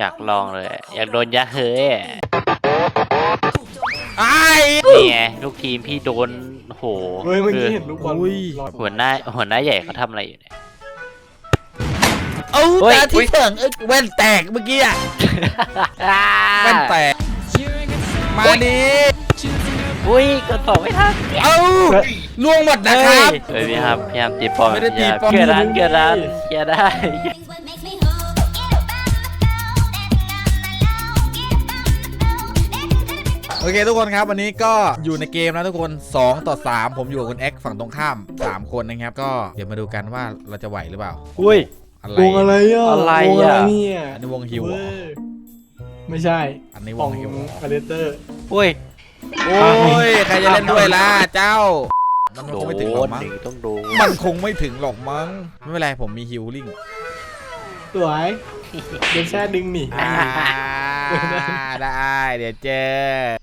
อยากลองเลย อยากโดนยาเฮ้ยอะไอ้นี่ไงลูกทีมพี่โดนโหเฮ้ยเมื่อคืกี้อเห็นลูกบอลอุ้ยลอยหัวหน้าหัวหน้าใหญ่เขาทำอะไรอยู่เนี่ย เอาเฮ้ย ตาอุ๊ที่ยเถิงเอ้ยแว่นแตกเมื่อกี้อะแว่นแตก มาดิอุ้ยกดต่อไม่ทันเอาล่วงหมดนะครับ เฮ้ยพี่ครับพี่ครับตีปอมไม่ได้ตีปอม เกิดร้านเกิดร้านเกิดได้ อเคทุกคนครับวันนี้ก็อยู่ในเกมนะทุกคน 2 ต่อ 3 ผมอยู่กับคุณเอ็กฝั่งตรงข้าม 3 คนนะครับ ก็เดี๋ยวมาดูกันว่าเราจะไหวหรือเปล่า อุ้ยอะไรวงอะไรอะอะไรวงอะเนี่ยอันนี้วงฮิวเหรอเว้ยไม่ใช่อันนี้วของงฮิวคาเลเตอร์ อุ้ย โอ้ยใครจะเล่นด้วยล่ะเจ้ามันคโดงนไม่ถึงหรอกมั้งหนึ่งต้องโดนมันคงไม่ถึงหรอกมั้งไม่เป็นไรผมมีฮิลลิ่งสวยเดี๋ยวแช่ดึงหนีอ่า ได้เดี๋ยวเจอ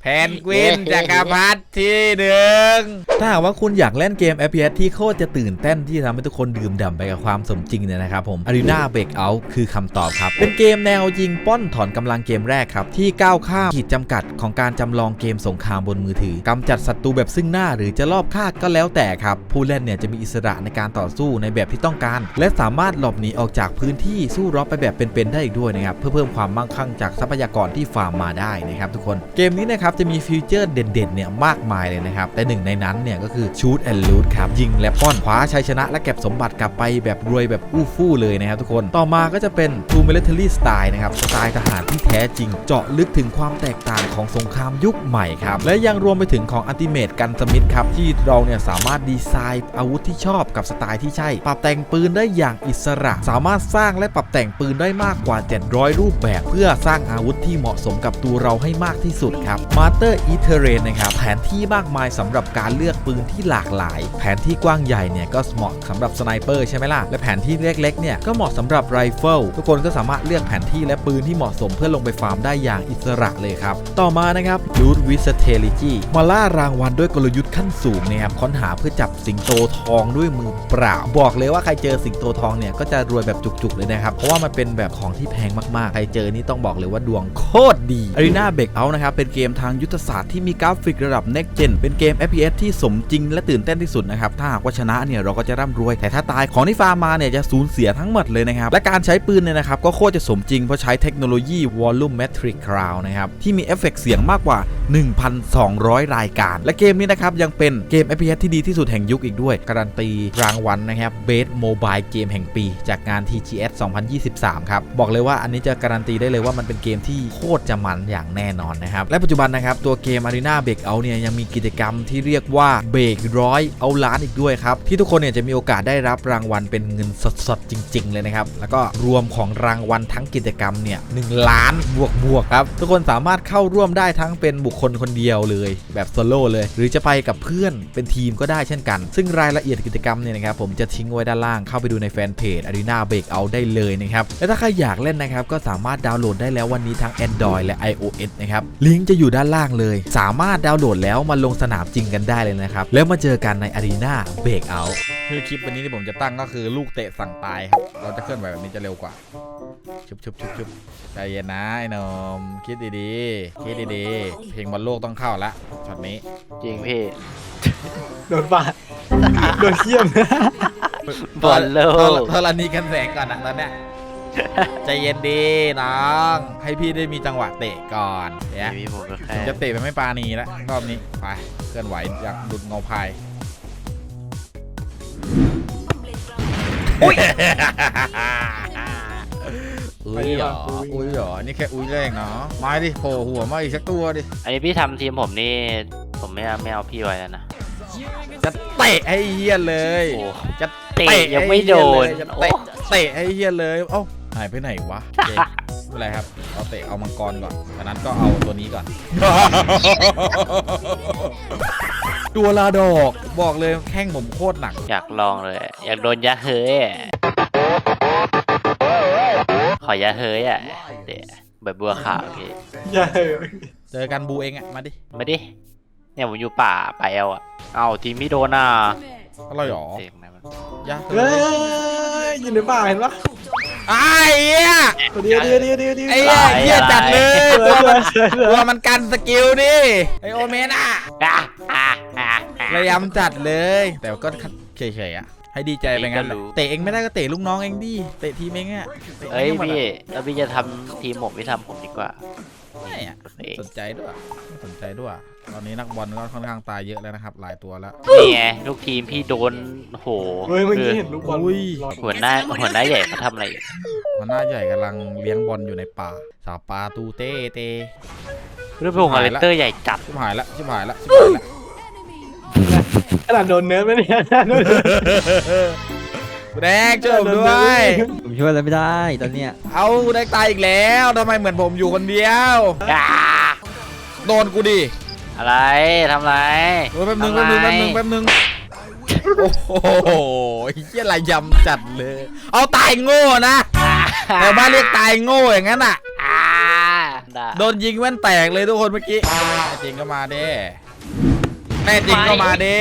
แพนกวินจักรพรรดิที่หนึ่งถ้าหากว่าคุณอยากเล่นเกม FPS ที่โคตรจะตื่นเต้นที่ทำให้ทุกคนดื่มด่ำไปกับความสมจริงเนี่ยนะครับผม Arena Breakout คือคำตอบครับ เป็นเกมแนวยิงป้อนถอนกำลังเกมแรกครับ ที่ก้าวข้ามขีดจำกัดของการจำลองเกมสงครามบนมือถือกำจัดศัตรูแบบซึ่งหน้าหรือจะลอบฆ่าก็แล้วแต่ครับ ผู้เล่นเนี่ยจะมีอิสระในการต่อสู้ในแบบที่ต้องการ และสามารถหลบหนีออกจากพื้นที่สู้รบไปแบบเป็นๆได้อีกด้วยนะครับเพื่อเพิ่มความมั่งคั่งจากทรัพยากรที่ฟาร์มมาได้นะครับทุกคนเกมนี้นะครับจะมีฟีเจอร์เด่นๆเนี่ยมากมายเลยนะครับ แต่หนึ่งในนั้นเนี่ยก็คือชูดแอนด์ลูดครับยิงและป้อนคว้าชัยชนะและเก็บสมบัติกลับไปแบบรวยแบบอู้ฟู่เลยนะครับทุกคนต่อมาก็จะเป็น True Military Style นะครับสไตล์ทหารที่แท้จริง เจาะลึกถึงความแตกต่างของสงครามยุคใหม่ครับและยังรวมไปถึงของอั t ติเม e กันสมิธครับที่เราเนี่ยสามารถดีไซน์อาวุธที่ชอบกับสไตล์ที่ใช่ ปรับแต่งปืนได้อย่างอิสระ สามารถสร้างและปรับแต่งปืนได้มากกว่า 700 รูปแบบ เพื่อสร้างอาวุธที่เหมาะสมกับตัวเราให้มากที่สุดครับ Master e t e r a i n นะครับแผนที่มากมายสำหรับการเลือกปืนที่หลากหลาย แผนที่กว้างใหญ่เนี่ยก็เหมาะสำหรับสไนเปอร์ใช่ไหมล่ะ และแผนที่เล็กๆเนี่ยก็เหมาะสำหรับไรเฟิลทุกคนก็สามารถเลือกแผนที่และปืนที่เหมาะสมเพื่อลงไปฟาร์มได้อย่างอิสระเลยครับ ต่อมานะครับ Loot with Strategy มาล่ารางวัลด้วยกลยุทธ์ขั้นสูงนะครับค้นหาเพื่อจับสิงโตทองด้วยมือเปล่า บอกเลยว่าใครเจอสิงโตทองเนี่ยก็จะรวยแบบจุกๆเลยนะครับเพราะว่ามันเป็นแบบของที่แพงมากๆ ใครเจอนี่ต้องบอกเลยว่าดวงโคตรดี Arena Breakout นะครับ เป็นเกมทางยุทธศาสตร์ที่มีกราฟิกระดับ Next Gen เป็นเกม FPS ที่สมจริงและตื่นเต้นที่สุดนะครับ ถ้าหากว่าชนะเนี่ยเราก็จะร่ำรวย แต่ถ้าตายของที่ฟาร์มมาเนี่ยจะสูญเสียทั้งหมดเลยนะครับ และการใช้ปืนเนี่ยนะครับก็โคตรจะสมจริงเพราะใช้เทคโนโลยี Volumetric Crowd นะครับที่มีเอฟเฟกต์เสียงมากกว่า 1,200 รายการ และเกมนี้นะครับยังเป็นเกม FPS ที่ดีที่สุดแห่งยุคอีกด้วย การันตีรางวัลนะครับ Best Mobile Game แห่งปี จากงาน TGS 2023 ครับบอกเลยว่าอันนี้จะการันตีได้เลยว่ามันเป็นเกมที่โคตรจะมันอย่างแน่นอนนะครับ และปัจจุบันนะครับ ตัวเกม Arena Breakout เนี่ยยังมีกิจกรรมที่เรียกว่าเบรกร้อยเอาล้านอีกด้วยครับ ที่ทุกคนเนี่ยจะมีโอกาสได้รับรางวัลเป็นเงินสดๆ จริง ๆ เลยนะครับ แล้วก็รวมของรางวัลทั้งกิจกรรมเนี่ยหล้านบวกบวกครับทุกคนสามารถเข้าร่วมได้ทั้งเป็นบุคคลคนเดียวเลย แบบโซโล่เลย หรือจะไปกับเพื่อนเป็นทีมก็ได้เช่นกัน ซึ่งรายละเอียดกิจกรรมเนี่ยนะครับผมจะทิ้งไว้ด้านล่างเข้าไปดูในแฟนเพจ Arena Breakout ได้เลยนะครับและถ้าใครอยากเล่นนะครับก็สามารถดาวน์โหลดได้แล้ววันนี้ทั้ง Android และ iOS นะครับลิงก์จะอยู่ด้านล่างเลย สามารถดาวน์โหลดแล้วมาลงสนามจริงกันได้เลยนะครับ แล้วมาเจอกันใน Arena Breakout คือคลิปวันนี้ที่ผมจะตั้งก็คือลูกเตะสั่งตายครับ เราจะเคลื่อนไหวแบบนี้จะเร็วกว่า ชุบชุบชุบชุบใจเย็นนะไอ้หนมคิดดีๆ คิดดีๆ เพลงบอลโลกต้องเข้าละช็อตนี้ จริงพี่ โดนปาด โดนเขี้ยม บอลโลกเทอรณีกันแสงก่อนนะตอนเนี้ย ใจเย็นดีน้อง ให้พี่ได้มีจังหวะเตะก่อนเนี่ยพี่ผมก็แค่ผมจะเตะไปไม่ปานีแล้วรอบนี้ไปเคลื่อนไหวอยากดุดเงาพายอุ้ยอุ้ยเหรออุ้ยเหรอนี่แค่อุ้ยแรงเนาะมาดิโผล่หัวมาอีกสักตัวดิอันนี้พี่ทำทีมผมนี่ผมไม่เอาไม่เอาพี่ไว้แล้วนะจะเตะให้เฮี้ยเลยโอ้จะเตะยังไม่โดนจะโอ้เตะเตะให้เฮี้ยเลยเอ้า หายไปไหนวะเจ๊ไม่เป็นไรครับ เอาเตะเอามังกรก่อนจากนั้นก็เอาตัวนี้ก่อน ตัวลาดอกบอกเลยแข้งผมโคตรหนัก อยากลองเลย อยากโดนยาเฮ้ยอะขอยาเฮ้ยอะเดี๋ยวแบบบัวขาวพี่อย่าเออเจอกันบูเองอะมาดิมาดิเนี่ยผมอยู่ป่าไปเอาอะเอาทีมพี่โดนอะอะไรหรอเสียงอะไรมันยากเลเฮ้ยยอยู่ในป่าเห็นปะ ไอ้เหี้ยเดี๋ยวเดี๋ยวเดี๋ยวเดี๋ยวเดี๋ยวไอ้เหี้ยเหี้ยจัดเลยเดี๋ตัวยวมันเดี๋ยวเดี๋ยวตัวมันกันสกิลดิไอโอเมนอะอะอะอะอะพยายามจัดเลย แต่ก็เฉยๆอะให้ดีใจไปงั้นเองก็รู้เตะเองไม่ได้ก็เตะลูกน้องเองดิเตะทีมเองอะตะเอ้ยงให้หมดพี่อะแล้วพี่จะทำทีมผมไม่ทำผมดีกว่า ไม่อะเองสนใจด้วยไม่สนใจด้วย ตอนนี้นักบอลก็ค่อนข้างตายเยอะแล้วนะครับ หลายตัวแล้ว นี่ไงลูกทีมพี่โดนโหเฮ้ยเมื่อคืกี้อเห็นลูกบอลอุ้ย ลอยหัวหน้าหัวหน้าใหญ่เขาทำอะไรอยู่หัวหน้าใหญ่กำลังเลี้ยงบอลอยู่ในป่า สาวปลาตูเต้เตเรื่องพวกอเลนเตอร์ใหญ่จัดชิบหายละชิบหายละชิบหายละขนาดโดนเนื้อไหมเนี่ย แดงช่วยผมด้วย ผมช่วยอะไรไม่ได้ตอนเนี้ยเอาแดงตายอีกแล้วทำไมเหมือนผมอยู่คนเดียวอ่าโดนกูดิอะไรทำอะไรโอ้ยแป๊บนึงทำแป๊บไมนึงแป๊บนึงแป๊บนึงโอ้โหเฮียอะไรยำจัดเลย เอาตายโง่นะแต่บ้านเรียกตายโง่อย่างนั้นอะอ่าได้โดนยิงแว่นแตกเลยทุกคนเมื่อกี้แน่จริงก็มาเด้แน่จริงก็มาเด้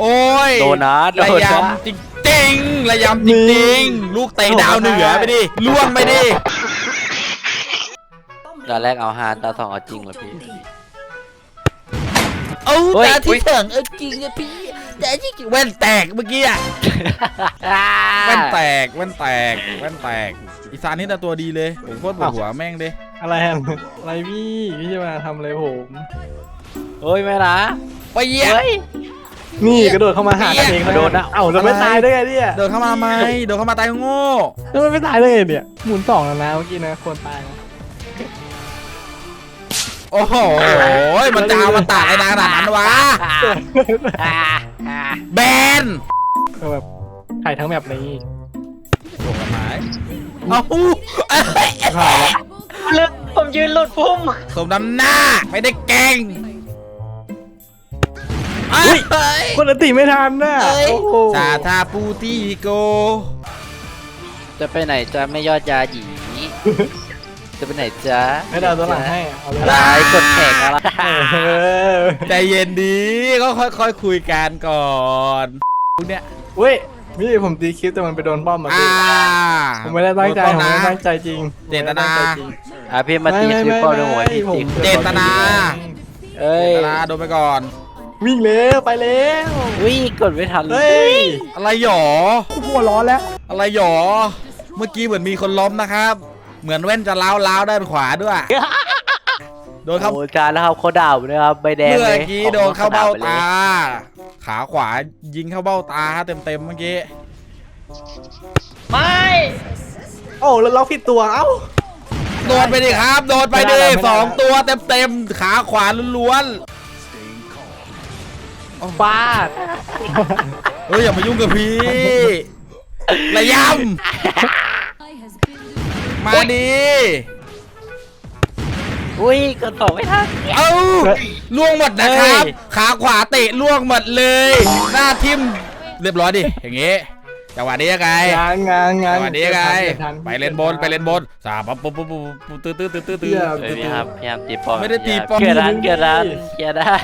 โอ้ยโดนนะโดระนนะยำ จริงจริงๆระยำจริงจริงๆ ลูกเตะดาวเหนือไปดิล่วงไปดิ ตอนแรกเอาฮานตาสองเอาจริงเหรอพี่ เอาเฮ้ยแต่อุ๊ที่ยเถิงเออจริงอะพี่แต่ที่จริงแว่นแตกเมื่อกี้อะแว่นแตกแว่นแตกแว่นแตกอีสานนี่แต่ตัวดีเลยผมโคตรปวดหัวแม่งเลยอะไรอะอะไรพี่พี่จะมาทำอะไรผม เฮ้ยไม่นะ ไปเยี่ยเฮ้ย นี่กระโดดเข้ามาหากันเองกระโดดนะเอ้าแล้วไม่ตายได้ไงเนี่ยเดินเข้ามาไหมเดินเข้ามาตายโง่แล้วมันไม่ตายได้ไงเนี่ยหมุนสองแล้วนะเมื่อกี้นะควรตายนะโอ้โหมันจะเอามาตัดอะไรขนาดนั้นวะอ่าอ่าแบนก็แบบถ่ายทั้งแบบนี้โดนกฎหมายเอาเอ้ยถ่ายแล้วลึกผมยืนหลุดพุ่มสมน้ำหน้าไม่ได้แกล้ง เอ้ยคนละตีไม่ทันน่ะโอ้โหซาทาปูติโก จะไปไหนจะไม่ยอดยาหยีจะไปไหนจ๊ะให้ดาวตัวหลังให้เอาเลยลายกดแข่งอะไรเออใจเย็นดีก็ค่อยๆคุยกันก่อนเนี่ยเว้ยพี่ผมตีคลิปแต่มันไปโดนป้อมมาอ่าพี่ผมไม่ได้ตั้งใจโดผมนไม่ป้อได้มตั้งใจจริงเจตนาผมไม่ได้งใจจริงอะพี่มาตีคือเป้าด้วยหัวพี่ตีผมเจตนา เอ้ยเจตนาโดนไปก่อน วิ่งเร็วไปเร็ววิ่งกดไม่ทันเลเฮ้ยยอะไรหยอหัวร้อนแล้วอะไรหยอ เมื่อกี้เหมือนมีคนล้มนะครับ เหมือนแว่นจะล้าวล้าวด้านขวาด้วย โดนเข้าโอ้จานแล้วครับเขาด่าผมนะครับใบแดงเมื่เลอยกี้โดนเข้าเบ้าตาอขาขวายิงเข้าเบ้าตาเต็มเต็มๆเมื่อกี้ ไม่โอ้แล้วล็อกผิดตัวเอ้าโดนไปดิครับ โดนไปดิไม่ได้แล้วไม่ได้สองตัวเต็มเต็มๆขาขวาล้วน ฟาดๆเฮ้ยอย่ามายุ่งกับพี่ระยำมาดีอุ้ยกดต่อไม่ทัน เอ้าล่วงหมดนะครับเฮ้ยขาขวาเตะล่วงหมดเลย หน้าทิ่มเรียบร้อยดิอย่างงี้จังหวะนี้ยังไงงานงานงานจังหวะนี้ยังไงเกิดทันไปเล่นบนไปเล่นบนสามปั๊บปุ๊บปุ๊บปุ๊บปุ๊บตื้อตื้อตื้อตื้อตื้อเหี้ยเฮ้ยพี่ครับพี่ครับตีป้อมไม่ได้ตีป้อมเกิดร้านเกิดร้านเกิดได้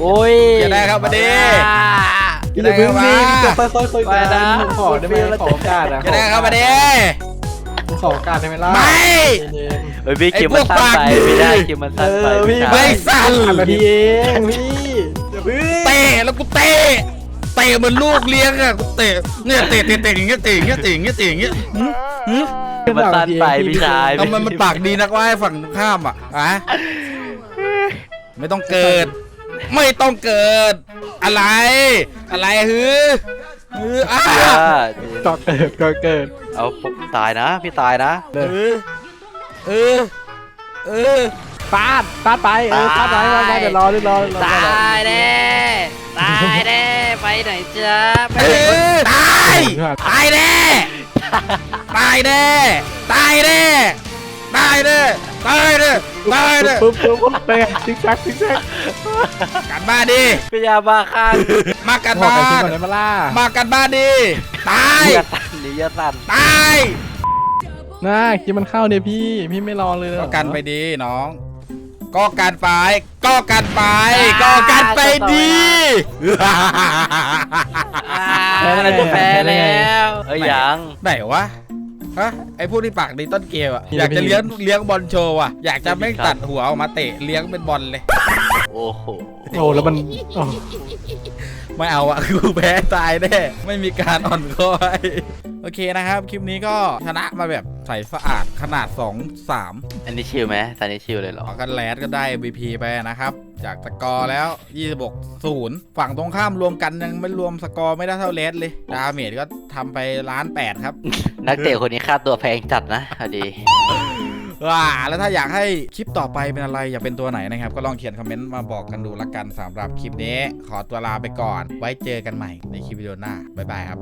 โอ้ยเกิดได้ครับมาดิพี่อย่าเพิ่งรีบจะค่อยๆคุยไปกันนะผมขอได้ไหมขอโอกาสอะจะได้เข้ามาดิผมขอโอกาสได้ไหมล่ะไม่ เย็นเฮ้ยพี่คิวมันสั้นไปไอ้พวกปากดีไม่ได้คิวมันสั้นไปเออพี่ชายไม่สั่นๆผ่านนาทีเองพี่อย่าเพิ่งเตะแล้วกูเตะเตะเหมือนลูกเลี้ยงอะกูเตะเนี่ยเตะเตะเตะอย่างเงี้ยเตะอย่างเงี้ยเตะอย่างเงี้ยเตะอย่างเงี้ยหึหึคิวมันสั้นไปพี่ชายทำไมมันปากดีนักว่าให้ฝั่งตรงข้ามอะอะไม่ต้องเกิด ไม่ต้องเกิด อะไร อะไรฮือฮืออ้าเดี๋ยวก็เกิดก็เกิดเอาผมตายนะพี่ตายนะ เออเออเออฟาดฟาดไปเออฟาดไปฟาดไปเดี๋ยวรอเดี๋ยวรอเดี๋ยวรอตายแน่ตายแน่ไปไหนจ๊ะไปเอไหนอตายตายแน่ตายแน่ตายแน่ตายแน่ ตายแน่ตายแน่ปุ๊บปุ๊บปุ๊บไปไงซิกแซกซิกแซกกันบ้านดิพี่ยาบ้าข้างมากันบอกบ้าใครคิดนก่อนได้มาล่ะมากันบ้านดิ ตายเลือดสั่นหรือเลือดสั่นตายน่าคิดมันเข้าเนี่ยพี่ พี่ไม่รอเลยเหรอก็กันไปดีน้องกก็การไป ก็การไป ก็การไปดีแพ้แล้วแพ้แล้วเอ้ยยังไหนวะ ฮะไอพวกที่ปากดีต้นเกมอะอยากจะเลี้ยงเลี้ยงบอลโชว์อะอยากจะไม่งตัดหัวออกมาเตะเลี้ยงเป็นบอลเลย โอ้โห โอ้แล้วมันอ๋อ ไม่เอาอะกูแพ้ตายแน่ไม่มีการอ่อนคอยโอเคนะครับ คลิปนี้ก็ชนะมาแบบใสสะอาดขนาด 2 3 อันนี้ชิลไหมตอนนี้ชิลเลยเหรต่ออกันแลดก็ได้ MVP ไปนะครับ จากสกอร์แล้ว 26 0 ฝั่งตรงข้ามรวมกันยังไม่รวมสกอร์ไม่ได้เท่าเลสเลย ดาเมจก็ทำไปล้านแปดครับ นักเตะคนนี้ค่าตัวแพงจัดนะพอดี ว้าแล้วถ้าอยากให้คลิปต่อไปเป็นอะไรอยากเป็นตัวไหนนะครับ ก็ลองเขียนคอมเมนต์มาบอกกันดูละกันสำหรับคลิปนี้ ขอตัวลาไปก่อน ไว้เจอกันใหม่ในคลิปวิดีโอหน้าบ๊ายบายครับ